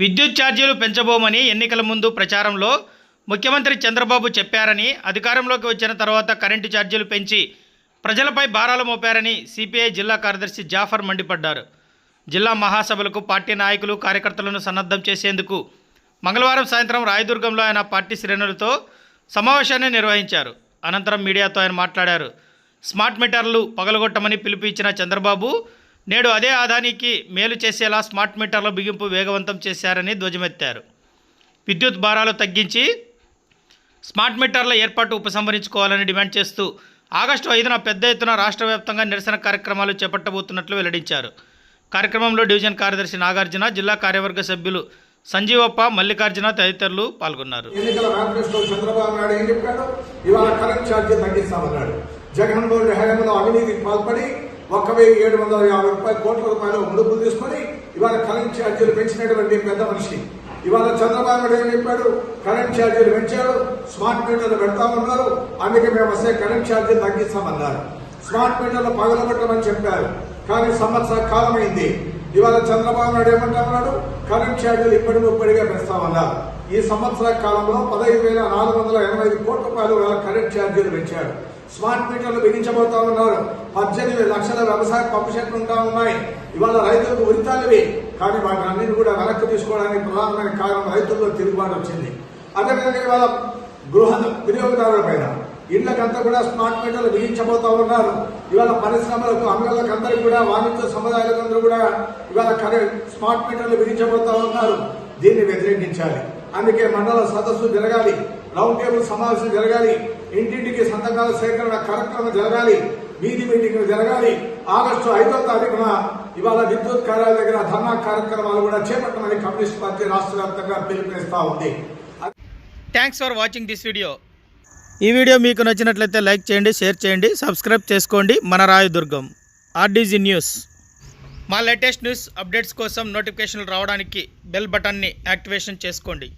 విద్యుత్ ఛార్జీలు పెంచబోమని ఎన్నికల ముందు ప్రచారంలో ముఖ్యమంత్రి చంద్రబాబు చెప్పారని అధికారంలోకి వచ్చిన తర్వాత కరెంటు ఛార్జీలు పెంచి ప్రజలపై భారాలు మోపారని సిపిఐ జిల్లా కార్యదర్శి జాఫర్ మండిపడ్డారు. జిల్లా మహాసభలకు పార్టీ నాయకులు కార్యకర్తలను సన్నద్ధం చేసేందుకు మంగళవారం సాయంత్రం రాయదుర్గంలో ఆయన పార్టీ శ్రేణులతో సమావేశాన్ని నిర్వహించారు. అనంతరం మీడియాతో ఆయన మాట్లాడారు. స్మార్ట్ మీటర్లు పగలగొట్టమని పిలుపు ఇచ్చిన చంద్రబాబు నేడు అదే ఆదానికి మేలు చేసేలా స్మార్ట్ మీటర్ల బిగింపు వేగవంతం చేశారని ధ్వజమెత్తారు. విద్యుత్ భారాలు తగ్గించి స్మార్ట్ మీటర్ల ఏర్పాటు ఉపసంహరించుకోవాలని డిమాండ్ చేస్తూ ఆగస్టు ఐదున పెద్ద ఎత్తున రాష్ట్ర వ్యాప్తంగా నిరసన కార్యక్రమాలు చేపట్టబోతున్నట్లు వెల్లడించారు. కార్యక్రమంలో డివిజన్ కార్యదర్శి నాగార్జున జిల్లా కార్యవర్గ సభ్యులు సంజీవప్ప మల్లికార్జున తదితరులు పాల్గొన్నారు. జగన్మోహన్ రెడ్డి హయాంలో అవినీతికి పాల్పడి ఒక వెయ్యి ఏడు వందల యాభై రూపాయల కోట్ల రూపాయలు ముడుపులు తీసుకొని ఇవాళ కరెంట్ ఛార్జీలు పెంచినటువంటి పెద్ద మనిషి. ఇవాళ చంద్రబాబు నాయుడు ఏం చెప్పాడు? కరెంట్ ఛార్జీలు పెంచాడు స్మార్ట్ మీటర్లు పెడతామన్నారు అందుకే మేము వస్తే కరెంట్ ఛార్జీలు తగ్గిస్తామన్నారు. స్మార్ట్ మీటర్లు పగలగొట్టమని చెప్పారు కానీ సంవత్సర కాలమైంది ఇవాళ చంద్రబాబు నాయుడు ఏమంటున్నాడు కరెంట్ ఛార్జీలు ఇప్పటి ముప్పటిగా పెంచుతామన్నారు. ఈ సంవత్సర కాలంలో పదహైదు వేల నాలుగు వందల ఎనభై ఐదు కోట్ల రూపాయలు కరెంట్ ఛార్జీలు పెంచాడు స్మార్ట్ మీటర్లు బిగించబోతా ఉన్నారు. పద్దెనిమిది లక్షల వ్యవసాయ పంపు సెట్లు ఉంటా ఉన్నాయి. ఇవాళ రైతులకు ఉరితాలివి. కానీ వాటి అన్నింటినీ కూడా వెనక్కి తీసుకోవడానికి ప్రధానమైన కారణం రైతుల్లో తిరుగుబాటు వచ్చింది. అదేవిధంగా ఇవాళ గృహ వినియోగదారుల పైన ఇళ్ళకంతా కూడా స్మార్ట్ మీటర్లు బిగించబోతా ఉన్నారు. ఇవాళ పరిశ్రమలకు అంగళ్ళకు అందరికీ కూడా వాణిజ్య సముదాయాలకు అందరూ కూడా ఇవాళ కరెంట్ స్మార్ట్ మీటర్లు బిగించబోతా ఉన్నారు. దీన్ని వ్యతిరేకించాలి. అందుకే మండల సదస్సు జరగాలి. రౌండ్ టేబుల్ సమావేశం జరగాలి. ఇంటింటికి సంతకాల సేకరణ కార్యక్రమం జరగాలి వీధి మీటింగ్లు జరగాలి. ఆగస్టు ఐదో తారీఖున ఇవాళ విద్యుత్ కార్యాలయ దగ్గర ధర్నా కార్యక్రమాలు కూడా చేపట్టమని కమ్యూనిస్ట్ పార్టీ రాష్ట్ర వ్యాప్తంగా పిలుపునిస్తా ఉంది. Thanks for watching this video ఈ వీడియో మీకు నచ్చినట్లయితే లైక్ చేయండి షేర్ చేయండి సబ్స్క్రైబ్ చేసుకోండి. మన రాయదుర్గం ఆర్డీజీ న్యూస్. మా లేటెస్ట్ న్యూస్ అప్డేట్స్ కోసం నోటిఫికేషన్లు రావడానికి బెల్ బటన్ని యాక్టివేషన్ చేసుకోండి.